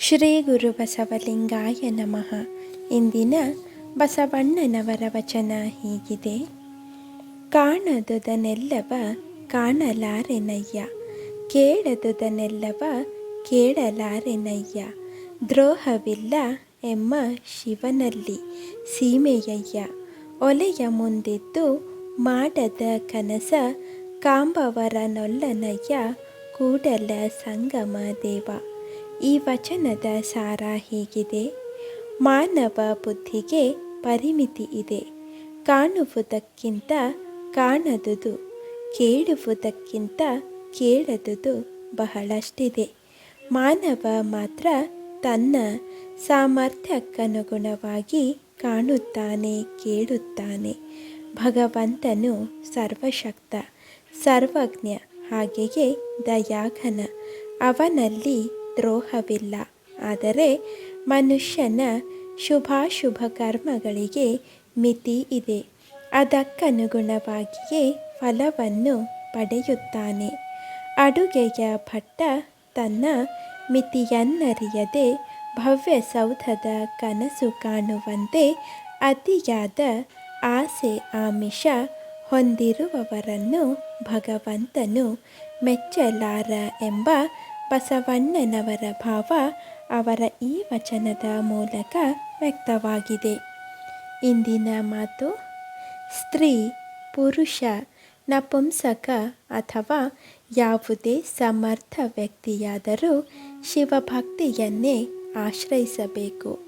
ಶ್ರೀ ಗುರು ಬಸವಲಿಂಗಾಯ ನಮಃ. ಇಂದಿನ ಬಸವಣ್ಣನವರ ವಚನ ಹೀಗಿದೆ. ಕಾಣದುದನೆಲ್ಲವ ಕಾಣಲಾರೆನಯ್ಯ. ಕೇಳದುದನೆಲ್ಲವ ಕೇಳಲಾರೆನಯ್ಯ. ದ್ರೋಹವಿಲ್ಲ ಎಮ್ಮ ಶಿವನಲ್ಲಿ ಸೀಮೆಯಯ್ಯ. ಒಲೆಯ ಮುಂದಿದ್ದು ಮಾಡದ ಕನಸ ಕಾಂಬವರ ನೊಲ್ಲನಯ್ಯ ಕೂಡಲ ಸಂಗಮ ದೇವ. ಈ ವಚನದ ಸಾರ ಹೀಗಿದೆ. ಮಾನವ ಬುದ್ಧಿಗೆ ಪರಿಮಿತಿ ಇದೆ. ಕಾಣುವುದಕ್ಕಿಂತ ಕಾಣದುದು, ಕೇಳುವುದಕ್ಕಿಂತ ಕೇಳದುದು ಬಹಳಷ್ಟಿದೆ. ಮಾನವ ಮಾತ್ರ ತನ್ನ ಸಾಮರ್ಥ್ಯಕ್ಕನುಗುಣವಾಗಿ ಕಾಣುತ್ತಾನೆ, ಕೇಳುತ್ತಾನೆ. ಭಗವಂತನು ಸರ್ವಶಕ್ತ, ಸರ್ವಜ್ಞ, ಹಾಗೆಯೇ ದಯಾಘನ. ಅವನಲ್ಲಿ ದ್ರೋಹವಿಲ್ಲ. ಆದರೆ ಮನುಷ್ಯನ ಶುಭಾಶುಭ ಕರ್ಮಗಳಿಗೆ ಮಿತಿ ಇದೆ. ಅದಕ್ಕನುಗುಣವಾಗಿಯೇ ಫಲವನ್ನು ಪಡೆಯುತ್ತಾನೆ. ಅಡುಗೆಯ ಭಟ್ಟ ತನ್ನ ಮಿತಿಯನ್ನರಿಯದೆ ಭವ್ಯ ಸೌಧದ ಕನಸು ಕಾಣುವಂತೆ ಅತಿಯಾದ ಆಸೆ ಆಮಿಷ ಹೊಂದಿರುವವರನ್ನು ಭಗವಂತನು ಮೆಚ್ಚಲಾರ ಎಂಬ ಬಸವಣ್ಣನವರ ಭಾವ ಅವರ ಈ ವಚನದ ಮೂಲಕ ವ್ಯಕ್ತವಾಗಿದೆ. ಇಂದಿನ ಮಾತು, ಸ್ತ್ರೀ, ಪುರುಷ, ನಪುಂಸಕ ಅಥವಾ ಯಾವುದೇ ಸಮರ್ಥ ವ್ಯಕ್ತಿಯಾದರೂ ಶಿವಭಕ್ತಿಯನ್ನೇ ಆಶ್ರಯಿಸಬೇಕು.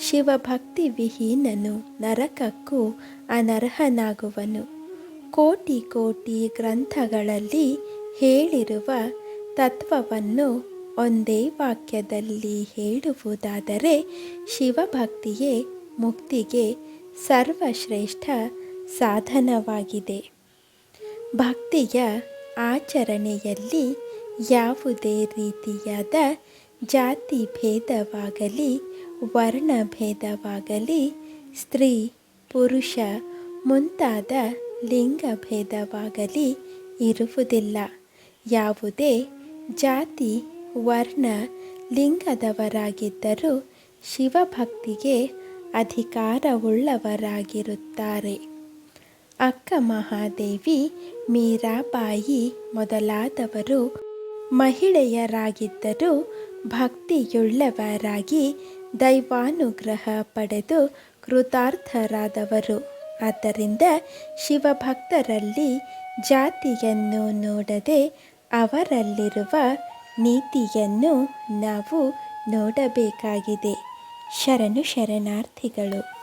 ಶಿವಭಕ್ತಿ ವಿಹೀನನು ನರಕಕ್ಕೂ ಅನರ್ಹನಾಗುವನು. ಕೋಟಿ ಕೋಟಿ ಗ್ರಂಥಗಳಲ್ಲಿ ಹೇಳಿರುವ ತತ್ವವನ್ನು ಒಂದೇ ವಾಕ್ಯದಲ್ಲಿ ಹೇಳುವುದಾದರೆ ಶಿವಭಕ್ತಿಯೇ ಮುಕ್ತಿಗೆ ಸರ್ವಶ್ರೇಷ್ಠ ಸಾಧನವಾಗಿದೆ. ಭಕ್ತಿಯ ಆಚರಣೆಯಲ್ಲಿ ಯಾವುದೇ ರೀತಿಯಾದ ಜಾತಿ ಭೇದವಾಗಲಿ ವರ್ಣಭೇದವಾಗಲಿ ಸ್ತ್ರೀ, ಪುರುಷ ಮುಂತಾದ ಲಿಂಗ ಭೇದವಾಗಲಿ ಇರುವುದಿಲ್ಲ. ಯಾವುದೇ ಜಾತಿ, ವರ್ಣ, ಲಿಂಗದವರಾಗಿದ್ದರೂ ಶಿವಭಕ್ತಿಗೆ ಅಧಿಕಾರವುಳ್ಳವರಾಗಿರುತ್ತಾರೆ. ಅಕ್ಕ ಮಹಾದೇವಿ, ಮೀರಾಬಾಯಿ ಮೊದಲಾದವರು ಮಹಿಳೆಯರಾಗಿದ್ದರೂ ಭಕ್ತಿಯುಳ್ಳವರಾಗಿ ದೈವಾನುಗ್ರಹ ಪಡೆದು ಕೃತಾರ್ಥರಾದವರು. ಆದ್ದರಿಂದ ಶಿವಭಕ್ತರಲ್ಲಿ ಜಾತಿಯನ್ನು ನೋಡದೆ ಅವರಲ್ಲಿರುವ ನೀತಿಯನ್ನು ನಾವು ನೋಡಬೇಕಾಗಿದೆ. ಶರಣು ಶರಣಾರ್ಥಿಗಳು.